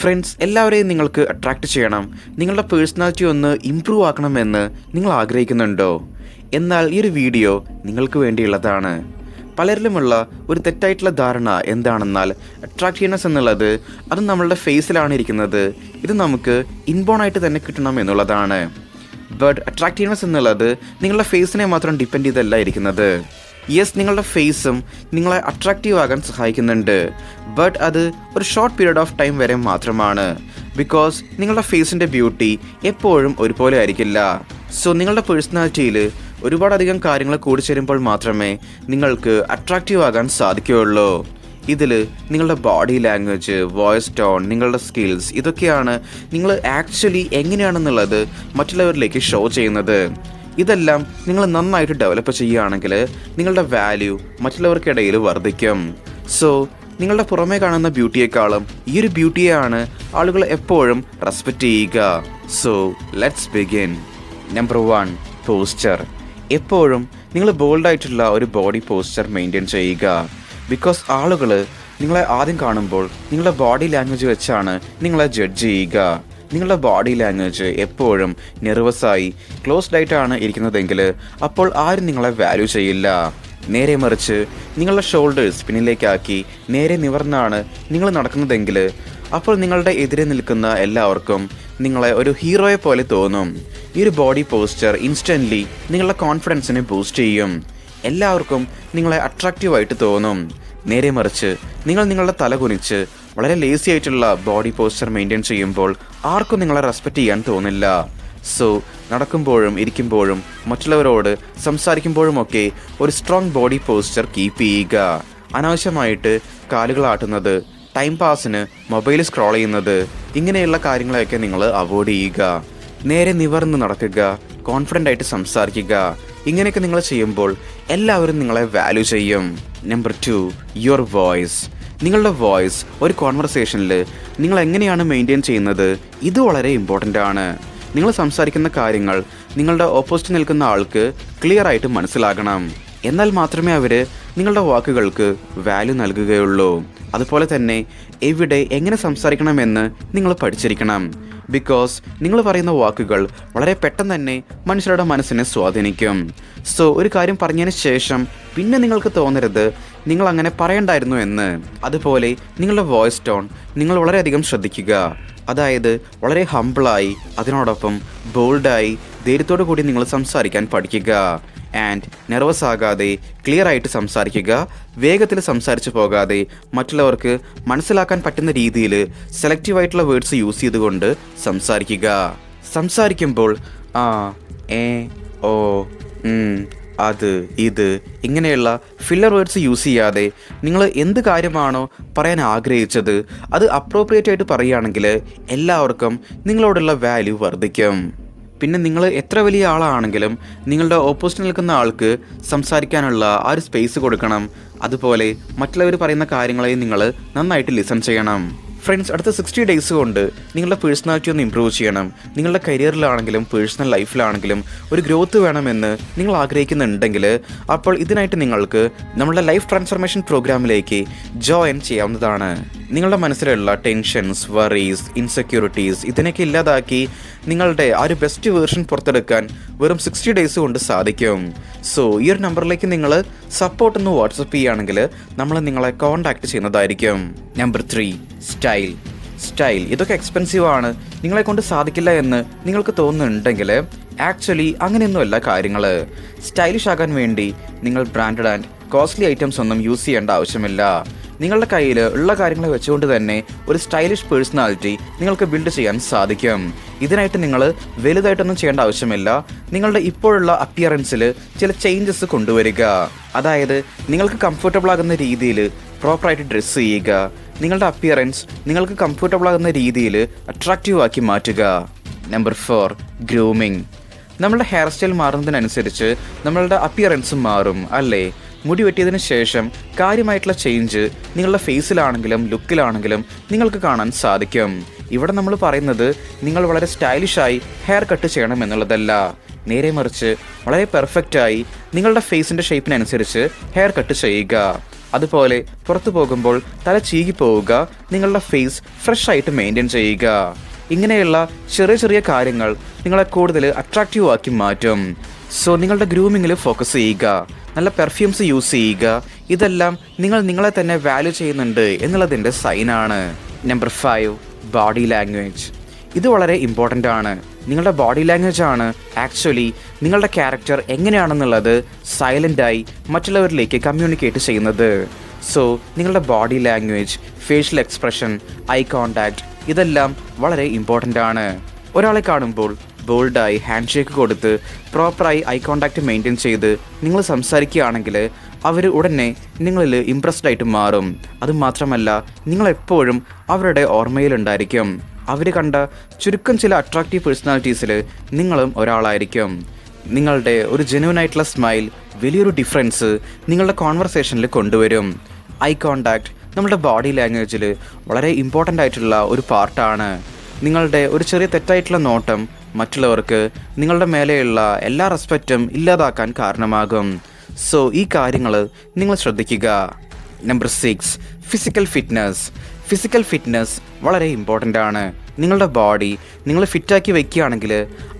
Friends എല്ലാവരെയും നിങ്ങൾക്ക് attract ചെയ്യണം. നിങ്ങളുടെ പേഴ്സണാലിറ്റി ഒന്ന് ഇമ്പ്രൂവ് ആക്കണമെന്ന് നിങ്ങൾ ആഗ്രഹിക്കുന്നുണ്ടോ? എന്നാൽ ഈ ഒരു വീഡിയോ നിങ്ങൾക്ക് വേണ്ടിയുള്ളതാണ്. പലരിലുമുള്ള ഒരു തെറ്റായിട്ടുള്ള ധാരണ എന്താണെന്നാൽ അട്രാക്റ്റീവ്നെസ് എന്നുള്ളത് അത് നമ്മളുടെ ഫേസിലാണ് ഇരിക്കുന്നത്. ഇത് നമുക്ക് ഇൻബോൺ ആയിട്ട് തന്നെ കിട്ടണം എന്നുള്ളതാണ്. ബട്ട് അട്രാക്റ്റീവ്നെസ് എന്നുള്ളത് നിങ്ങളുടെ ഫേസിനെ മാത്രം ഡിപ്പെൻഡ് ചെയ്തല്ല ഇരിക്കുന്നത്. യെസ് നിങ്ങളുടെ ഫേസും നിങ്ങളെ അട്രാക്റ്റീവ് ആകാൻ സഹായിക്കുന്നുണ്ട്. ബട്ട് അത് ഒരു ഷോർട്ട് പീരീഡ് ഓഫ് ടൈം വരെ മാത്രമാണ്. ബിക്കോസ് നിങ്ങളുടെ ഫേസിന്റെ ബ്യൂട്ടി എപ്പോഴും ഒരുപോലെ ആയിരിക്കില്ല. സോ നിങ്ങളുടെ പേഴ്സണാലിറ്റിയിൽ ഒരുപാടധികം കാര്യങ്ങൾ കൂടിച്ചേരുമ്പോൾ മാത്രമേ നിങ്ങൾക്ക് അട്രാക്റ്റീവ് ആകാൻ സാധിക്കുകയുള്ളൂ. ഇതിൽ നിങ്ങളുടെ ബോഡി ലാംഗ്വേജ് വോയിസ് ടോൺ നിങ്ങളുടെ സ്കിൽസ് ഇതൊക്കെയാണ് നിങ്ങൾ ആക്ച്വലി എങ്ങനെയാണെന്നുള്ളത് മറ്റുള്ളവരിലേക്ക് ഷോ ചെയ്യുന്നത്. ഇതെല്ലാം നിങ്ങൾ നന്നായിട്ട് ഡെവലപ്പ് ചെയ്യുകയാണെങ്കിൽ നിങ്ങളുടെ വാല്യൂ മറ്റുള്ളവർക്കിടയിൽ വർദ്ധിക്കും. സോ നിങ്ങളുടെ പുറമേ കാണുന്ന ബ്യൂട്ടിയെക്കാളും ഈ ഒരു ബ്യൂട്ടിയെയാണ് ആളുകൾ എപ്പോഴും റെസ്പെക്റ്റ് ചെയ്യുക. So let's begin number one posture എപ്പോഴും നിങ്ങൾ ബോൾഡായിട്ടുള്ള ഒരു ബോഡി പോസ്ചർ മെയിന്റെയിൻ ചെയ്യുക. ബിക്കോസ് ആളുകൾ നിങ്ങളെ ആദ്യം കാണുമ്പോൾ നിങ്ങളുടെ ബോഡി ലാംഗ്വേജ് വെച്ചാണ് നിങ്ങളെ ജഡ്ജ് ചെയ്യുക. നിങ്ങളുടെ ബോഡി ലാംഗ്വേജ് എപ്പോഴും നെർവസായി ക്ലോസ്ഡ് ആയിട്ടാണ് ഇരിക്കുന്നതെങ്കിൽ അപ്പോൾ ആരും നിങ്ങളെ വാല്യൂ ചെയ്യില്ല. നേരെ മറിച്ച് നിങ്ങളുടെ ഷോൾഡേഴ്സ് പിന്നിലേക്കാക്കി നേരെ നിവർന്നാണ് നിങ്ങൾ നടക്കുന്നതെങ്കിൽ അപ്പോൾ നിങ്ങളുടെ എതിരെ നിൽക്കുന്ന എല്ലാവർക്കും നിങ്ങളെ ഒരു ഹീറോയെ പോലെ തോന്നും. ഈ ഒരു ബോഡി പോസ്ചർ ഇൻസ്റ്റന്റ്ലി നിങ്ങളുടെ കോൺഫിഡൻസിനെ ബൂസ്റ്റ് ചെയ്യും. എല്ലാവർക്കും നിങ്ങളെ അട്രാക്റ്റീവായിട്ട് തോന്നും. നേരെ മറിച്ച് നിങ്ങൾ നിങ്ങളുടെ തല കുനിച്ച് വളരെ ലേസി ആയിട്ടുള്ള ബോഡി പോസ്ചർ മെയിന്റെയിൻ ചെയ്യുമ്പോൾ ആർക്കും നിങ്ങളെ റെസ്പെക്റ്റ് ചെയ്യാൻ തോന്നില്ല. സോ നടക്കുമ്പോഴും ഇരിക്കുമ്പോഴും മറ്റുള്ളവരോട് സംസാരിക്കുമ്പോഴുമൊക്കെ ഒരു സ്ട്രോങ് ബോഡി പോസ്ചർ കീപ്പ് ചെയ്യുക. അനാവശ്യമായിട്ട് കാലുകൾ ആട്ടുന്നത് ടൈം പാസിന് മൊബൈൽ സ്ക്രോൾ ചെയ്യുന്നത് ഇങ്ങനെയുള്ള കാര്യങ്ങളെയൊക്കെ നിങ്ങൾ അവോയ്ഡ് ചെയ്യുക. നേരെ നിവർന്ന് നടക്കുക കോൺഫിഡന്റ് ആയിട്ട് സംസാരിക്കുക. ഇങ്ങനെയൊക്കെ നിങ്ങൾ ചെയ്യുമ്പോൾ എല്ലാവരും നിങ്ങളെ വാല്യൂ ചെയ്യും. നമ്പർ ടു യുവർ വോയിസ് നിങ്ങളുടെ വോയിസ് ഒരു കോൺവെർസേഷനിൽ നിങ്ങൾ എങ്ങനെയാണ് മെയിന്റെയിൻ ചെയ്യുന്നത്? ഇത് വളരെ ഇമ്പോർട്ടന്റ് ആണ്. നിങ്ങൾ സംസാരിക്കുന്ന കാര്യങ്ങൾ നിങ്ങളുടെ ഓപ്പോസിറ്റ് നിൽക്കുന്ന ആൾക്ക് ക്ലിയർ ആയിട്ട് മനസ്സിലാകണം. എന്നാൽ മാത്രമേ അവർ നിങ്ങളുടെ വാക്കുകൾക്ക് വാല്യൂ നൽകുകയുള്ളൂ. അതുപോലെ തന്നെ എവിടെ എങ്ങനെ സംസാരിക്കണമെന്ന് നിങ്ങൾ പഠിച്ചിരിക്കണം. ബിക്കോസ് നിങ്ങൾ പറയുന്ന വാക്കുകൾ വളരെ പെട്ടെന്ന് തന്നെ മനുഷ്യരുടെ മനസ്സിനെ സ്വാധീനിക്കും. സോ ഒരു കാര്യം പറഞ്ഞതിന് ശേഷം പിന്നെ നിങ്ങൾക്ക് തോന്നരുത് നിങ്ങൾ അങ്ങനെ പറയണ്ടായിരുന്നു എന്ന്. അതുപോലെ നിങ്ങളുടെ വോയിസ് ടോൺ നിങ്ങൾ വളരെയധികം ശ്രദ്ധിക്കുക. അതായത് വളരെ ഹമ്പിളായി അതിനോടൊപ്പം ബോൾഡായി ധൈര്യത്തോടു കൂടി നിങ്ങൾ സംസാരിക്കാൻ പഠിക്കുക. ആൻഡ് നെർവസ് ആകാതെ ക്ലിയർ ആയിട്ട് സംസാരിക്കുക വേഗത്തിൽ സംസാരിച്ചു പോകാതെ മറ്റുള്ളവർക്ക് മനസ്സിലാക്കാൻ പറ്റുന്ന രീതിയിൽ സെലക്റ്റീവ് ആയിട്ടുള്ള വേർഡ്സ് യൂസ് ചെയ്തുകൊണ്ട് സംസാരിക്കുക. സംസാരിക്കുമ്പോൾ ആ ഏ ഓ അത് ഇത് ഇങ്ങനെയുള്ള ഫില്ലർ വേർഡ്സ് യൂസ് ചെയ്യാതെ നിങ്ങൾ എന്ത് കാര്യമാണോ പറയാൻ ആഗ്രഹിച്ചത് അത് അപ്രോപ്രിയേറ്റ് ആയിട്ട് പറയുകയാണെങ്കിൽ എല്ലാവർക്കും നിങ്ങളോടുള്ള വാല്യൂ വർദ്ധിക്കും. പിന്നെ നിങ്ങൾ എത്ര വലിയ ആളാണെങ്കിലും നിങ്ങളുടെ ഓപ്പോസിറ്റ് നിൽക്കുന്ന ആൾക്ക് സംസാരിക്കാനുള്ള ആ ഒരു സ്പേസ് കൊടുക്കണം. അതുപോലെ മറ്റുള്ളവർ പറയുന്ന കാര്യങ്ങളെയും നിങ്ങൾ നന്നായിട്ട് ലിസൺ ചെയ്യണം. ഫ്രണ്ട്സ് അടുത്ത സിക്സ്റ്റി ഡേയ്സ് കൊണ്ട് നിങ്ങളുടെ പേഴ്സണാലിറ്റി ഒന്ന് ഇമ്പ്രൂവ് ചെയ്യണം. നിങ്ങളുടെ കരിയറിലാണെങ്കിലും പേഴ്സണൽ ലൈഫിലാണെങ്കിലും ഒരു ഗ്രോത്ത് വേണമെന്ന് നിങ്ങൾ ആഗ്രഹിക്കുന്നുണ്ടെങ്കിൽ അപ്പോൾ ഇതിനായിട്ട് നിങ്ങൾക്ക് നമ്മുടെ ലൈഫ് ട്രാൻസ്ഫർമേഷൻ പ്രോഗ്രാമിലേക്ക് ജോയിൻ ചെയ്യാവുന്നതാണ്. നിങ്ങളുടെ മനസ്സിലുള്ള ടെൻഷൻസ് വറീസ് ഇൻസെക്യൂരിറ്റീസ് ഇതിനൊക്കെ ഇല്ലാതാക്കി നിങ്ങളുടെ ആ ഒരു ബെസ്റ്റ് വേർഷൻ പുറത്തെടുക്കാൻ വെറും സിക്സ്റ്റി ഡേയ്സ് കൊണ്ട് സാധിക്കും. സോ ഈ ഒരു നമ്പറിലേക്ക് നിങ്ങൾ സപ്പോർട്ട് ഒന്ന് വാട്സപ്പ് ചെയ്യുകയാണെങ്കിൽ നമ്മൾ നിങ്ങളെ കോൺടാക്ട് ചെയ്യുന്നതായിരിക്കും. നമ്പർ ത്രീ സ്റ്റൈൽ സ്റ്റൈൽ ഇതൊക്കെ എക്സ്പെൻസീവ് ആണ്. നിങ്ങളെ കൊണ്ട് സാധിക്കില്ല എന്ന് നിങ്ങൾക്ക് തോന്നുന്നുണ്ടെങ്കിൽ ആക്ച്വലി അങ്ങനെയൊന്നുമല്ല കാര്യങ്ങൾ സ്റ്റൈലിഷ് ആകാൻ വേണ്ടി നിങ്ങൾ ബ്രാൻഡഡ് ആൻഡ് കോസ്റ്റ്ലി ഐറ്റംസ് ഒന്നും യൂസ് ചെയ്യേണ്ട ആവശ്യമില്ല. നിങ്ങളുടെ കയ്യിൽ ഉള്ള കാര്യങ്ങൾ വെച്ചുകൊണ്ട് തന്നെ ഒരു സ്റ്റൈലിഷ് പേഴ്സണാലിറ്റി നിങ്ങൾക്ക് ബിൽഡ് ചെയ്യാൻ സാധിക്കും. ഇതിനായിട്ട് നിങ്ങൾ വലുതായിട്ടൊന്നും ചെയ്യേണ്ട ആവശ്യമില്ല. നിങ്ങളുടെ ഇപ്പോഴുള്ള അപ്പിയറൻസിൽ ചില ചേഞ്ചസ് കൊണ്ടുവരിക. അതായത് നിങ്ങൾക്ക് കംഫർട്ടബിൾ ആകുന്ന രീതിയിൽ പ്രോപ്പറായിട്ട് ഡ്രസ്സ് ചെയ്യുക. നിങ്ങളുടെ അപ്പിയറൻസ് നിങ്ങൾക്ക് കംഫർട്ടബിൾ ആകുന്ന രീതിയിൽ അട്രാക്റ്റീവ് ആക്കി മാറ്റുക. നമ്പർ ഫോർ ഗ്രൂമിങ് നമ്മളുടെ ഹെയർ സ്റ്റൈൽ മാറുന്നതിനനുസരിച്ച് നമ്മളുടെ അപ്പിയറൻസും മാറും അല്ലേ? മുടി വെട്ടിയതിന് ശേഷം കാര്യമായിട്ടുള്ള ചേഞ്ച് നിങ്ങളുടെ ഫേസിലാണെങ്കിലും ലുക്കിലാണെങ്കിലും നിങ്ങൾക്ക് കാണാൻ സാധിക്കും. ഇവിടെ നമ്മൾ പറയുന്നത് നിങ്ങൾ വളരെ സ്റ്റൈലിഷായി ഹെയർ കട്ട് ചെയ്യണം എന്നുള്ളതല്ല. നേരെ മറിച്ച് വളരെ പെർഫെക്റ്റായി നിങ്ങളുടെ ഫേസിന്റെ ഷേപ്പിനനുസരിച്ച് ഹെയർ കട്ട് ചെയ്യുക. അതുപോലെ പുറത്തു പോകുമ്പോൾ തല ചീകി പോവുക നിങ്ങളുടെ ഫേസ് ഫ്രഷ് ആയിട്ട് മെയിന്റെയിൻ ചെയ്യുക. ഇങ്ങനെയുള്ള ചെറിയ ചെറിയ കാര്യങ്ങൾ നിങ്ങളെ കൂടുതൽ അട്രാക്റ്റീവ് ആക്കി മാറ്റും. സോ നിങ്ങളുടെ ഗ്രൂമിങ്ങിൽ ഫോക്കസ് ചെയ്യുക. നല്ല പെർഫ്യൂംസ് യൂസ് ചെയ്യുക. ഇതെല്ലാം നിങ്ങൾ നിങ്ങളെ തന്നെ വാല്യൂ ചെയ്യുന്നുണ്ട് എന്നുള്ളതിന്റെ സൈനാണ് നമ്പർ ഫൈവ് ബോഡി ലാംഗ്വേജ് ഇത് വളരെ ഇമ്പോർട്ടന്റ് ആണ്. നിങ്ങളുടെ ബോഡി ലാംഗ്വേജ് ആണ് ആക്ച്വലി നിങ്ങളുടെ ക്യാരക്ടർ എങ്ങനെയാണെന്നുള്ളത് സൈലന്റായി മറ്റുള്ളവരിലേക്ക് കമ്മ്യൂണിക്കേറ്റ് ചെയ്യുന്നത്. സോ നിങ്ങളുടെ body language facial expression eye contact ഇതെല്ലാം വളരെ ഇമ്പോർട്ടന്റ് ആണ്. ഒരാളെ കാണുമ്പോൾ ബോൾഡായി ഹാൻഡ് ഷേക്ക് കൊടുത്ത് പ്രോപ്പറായി ഐ കോണ്ടാക്ട് മെയിന്റെയിൻ ചെയ്ത് നിങ്ങൾ സംസാരിക്കുകയാണെങ്കിൽ അവർ ഉടനെ നിങ്ങളിൽ ഇംപ്രസ്ഡ് ആയിട്ട് മാറും. അതുമാത്രമല്ല നിങ്ങളെപ്പോഴും അവരുടെ ഓർമ്മയിലുണ്ടായിരിക്കും. അവർ കണ്ട ചുരുക്കം ചില അട്രാക്റ്റീവ് പേഴ്സണാലിറ്റീസിൽ നിങ്ങളും ഒരാളായിരിക്കും. നിങ്ങളുടെ ഒരു ജെന്യൂൻ ആയിട്ടുള്ള സ്മൈൽ വലിയൊരു ഡിഫറൻസ് നിങ്ങളുടെ കോൺവെർസേഷനിൽ കൊണ്ടുവരും. ഐ കോണ്ടാക്ട് നമ്മുടെ ബോഡി ലാംഗ്വേജിൽ വളരെ ഇമ്പോർട്ടന്റ് ആയിട്ടുള്ള ഒരു പാർട്ടാണ് നിങ്ങളുടെ ഒരു ചെറിയ തെറ്റായിട്ടുള്ള നോട്ടം മറ്റുള്ളവർക്ക് നിങ്ങളുടെ മേലെയുള്ള എല്ലാ റെസ്പെക്റ്റും ഇല്ലാതാക്കാൻ കാരണമാകും. സോ ഈ കാര്യങ്ങൾ നിങ്ങൾ ശ്രദ്ധിക്കുക. Number six physical fitness physical fitness വളരെ ഇമ്പോർട്ടന്റ് ആണ്. നിങ്ങളുടെ ബോഡി നിങ്ങൾ ഫിറ്റാക്കി വെക്കുകയാണെങ്കിൽ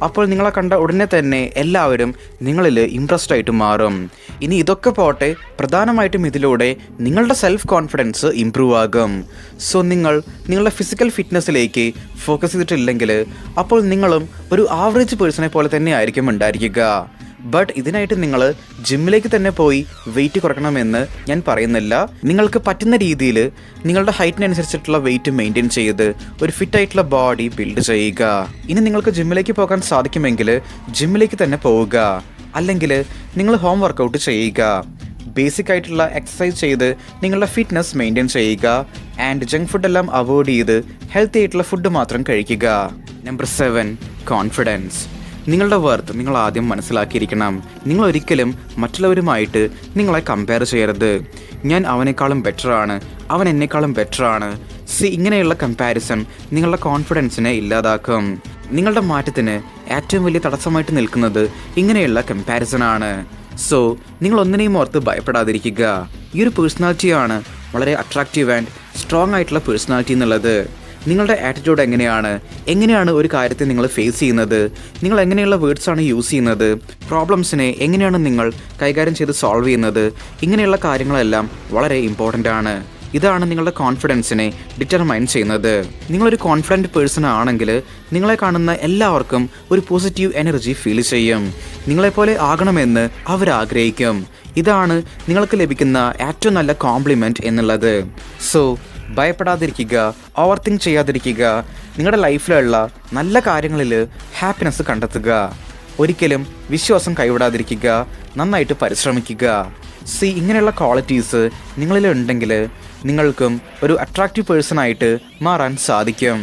അപ്പോൾ നിങ്ങളെ കണ്ട ഉടനെ തന്നെ എല്ലാവരും നിങ്ങളിൽ ഇമ്പ്രസ്ഡ് ആയിട്ട് മാറും. ഇനി ഇതൊക്കെ പോട്ടെ പ്രധാനമായിട്ടും ഇതിലൂടെ നിങ്ങളുടെ സെൽഫ് കോൺഫിഡൻസ് ഇമ്പ്രൂവ് ആകും. സോ നിങ്ങൾ നിങ്ങളുടെ ഫിസിക്കൽ ഫിറ്റ്നസ്സിലേക്ക് ഫോക്കസ് ചെയ്തിട്ടില്ലെങ്കിൽ അപ്പോൾ നിങ്ങളും ഒരു ആവറേജ് പേഴ്സണെ പോലെ തന്നെ ആയിരിക്കും ഉണ്ടായിരിക്കുക. ബട്ട് ഇതിനായിട്ട് നിങ്ങൾ ജിമ്മിലേക്ക് തന്നെ പോയി വെയിറ്റ് കുറയ്ക്കണമെന്ന് ഞാൻ പറയുന്നില്ല. നിങ്ങൾക്ക് പറ്റുന്ന രീതിയിൽ നിങ്ങളുടെ ഹൈറ്റിനനുസരിച്ചിട്ടുള്ള വെയിറ്റ് മെയിന്റെയിൻ ചെയ്ത് ഒരു ഫിറ്റ് ആയിട്ടുള്ള ബോഡി ബിൽഡ് ചെയ്യുക. ഇനി നിങ്ങൾക്ക് ജിമ്മിലേക്ക് പോകാൻ സാധിക്കുമെങ്കിൽ ജിമ്മിലേക്ക് തന്നെ പോവുക. അല്ലെങ്കിൽ നിങ്ങൾ ഹോം വർക്കൗട്ട് ചെയ്യുക. ബേസിക് ആയിട്ടുള്ള എക്സസൈസ് ചെയ്ത് നിങ്ങളുടെ ഫിറ്റ്നസ് മെയിന്റെയിൻ ചെയ്യുക. ആൻഡ് ജങ്ക് ഫുഡ് എല്ലാം അവോയ്ഡ് ചെയ്ത് ഹെൽത്തി ആയിട്ടുള്ള ഫുഡ് മാത്രം കഴിക്കുക. നമ്പർ സെവൻ കോൺഫിഡൻസ് നിങ്ങളുടെ വർത്ത് നിങ്ങൾ ആദ്യം മനസ്സിലാക്കിയിരിക്കണം. നിങ്ങൾ ഒരിക്കലും മറ്റുള്ളവരുമായിട്ട് നിങ്ങളെ കമ്പയർ ചെയ്യരുത്. ഞാൻ അവനേക്കാളും ബെറ്ററാണ് അവൻ എന്നെക്കാളും ബെറ്ററാണ് സി ഇങ്ങനെയുള്ള കമ്പാരിസൺ നിങ്ങളുടെ കോൺഫിഡൻസിനെ ഇല്ലാതാക്കും. നിങ്ങളുടെ മാറ്റത്തിന് ഏറ്റവും വലിയ തടസ്സമായിട്ട് നിൽക്കുന്നത് ഇങ്ങനെയുള്ള കമ്പാരിസൺ ആണ്. സോ നിങ്ങൾ ഒന്നിനെയും ഓർത്ത് ഭയപ്പെടാതിരിക്കുക. ഈ ഒരു പേഴ്സണാലിറ്റിയാണ് വളരെ അട്രാക്റ്റീവ് ആൻഡ് സ്ട്രോങ് ആയിട്ടുള്ള പേഴ്സണാലിറ്റി എന്നുള്ളത്. നിങ്ങളുടെ ആറ്റിറ്റ്യൂഡ് എങ്ങനെയാണ്? എങ്ങനെയാണ് ഒരു കാര്യത്തെ നിങ്ങൾ ഫേസ് ചെയ്യുന്നത്? നിങ്ങൾ എങ്ങനെയുള്ള വേർഡ്സാണ് യൂസ് ചെയ്യുന്നത്? പ്രോബ്ലംസിനെ എങ്ങനെയാണ് നിങ്ങൾ കൈകാര്യം ചെയ്ത് സോൾവ് ചെയ്യുന്നത്? ഇങ്ങനെയുള്ള കാര്യങ്ങളെല്ലാം വളരെ ഇമ്പോർട്ടന്റ് ആണ്. ഇതാണ് നിങ്ങളുടെ കോൺഫിഡൻസിനെ ഡിറ്റർമൈൻ ചെയ്യുന്നത്. നിങ്ങളൊരു കോൺഫിഡന്റ് പേഴ്സൺ ആണെങ്കിൽ നിങ്ങളെ കാണുന്ന എല്ലാവർക്കും ഒരു പോസിറ്റീവ് എനർജി ഫീൽ ചെയ്യും. നിങ്ങളെപ്പോലെ ആകണമെന്ന് അവർ ആഗ്രഹിക്കും ഇതാണ് നിങ്ങൾക്ക് ലഭിക്കുന്ന ഏറ്റവും നല്ല കോംപ്ലിമെന്റ് എന്നുള്ളത്. സോ ഭയപ്പെടാതിരിക്കുക ഓവർ തിങ്ക് ചെയ്യാതിരിക്കുക നിങ്ങളുടെ ലൈഫിലുള്ള നല്ല കാര്യങ്ങളിൽ ഹാപ്പിനെസ് കണ്ടെത്തുക. ഒരിക്കലും വിശ്വാസം കൈവിടാതിരിക്കുക നന്നായിട്ട് പരിശ്രമിക്കുക. സി ഇങ്ങനെയുള്ള ക്വാളിറ്റീസ് നിങ്ങളിൽ ഉണ്ടെങ്കിൽ നിങ്ങൾക്കും ഒരു അട്രാക്റ്റീവ് പേഴ്സൺ ആയിട്ട് മാറാൻ സാധിക്കും.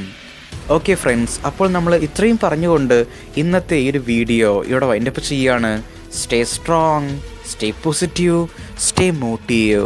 ഓക്കെ ഫ്രണ്ട്സ് അപ്പോൾ നമ്മൾ ഇത്രയും പറഞ്ഞുകൊണ്ട് ഇന്നത്തെ ഈ ഒരു വീഡിയോ ഇവിടെ വൈൻഡപ്പ് ചെയ്യുകയാണ്. Stay strong stay positive stay motive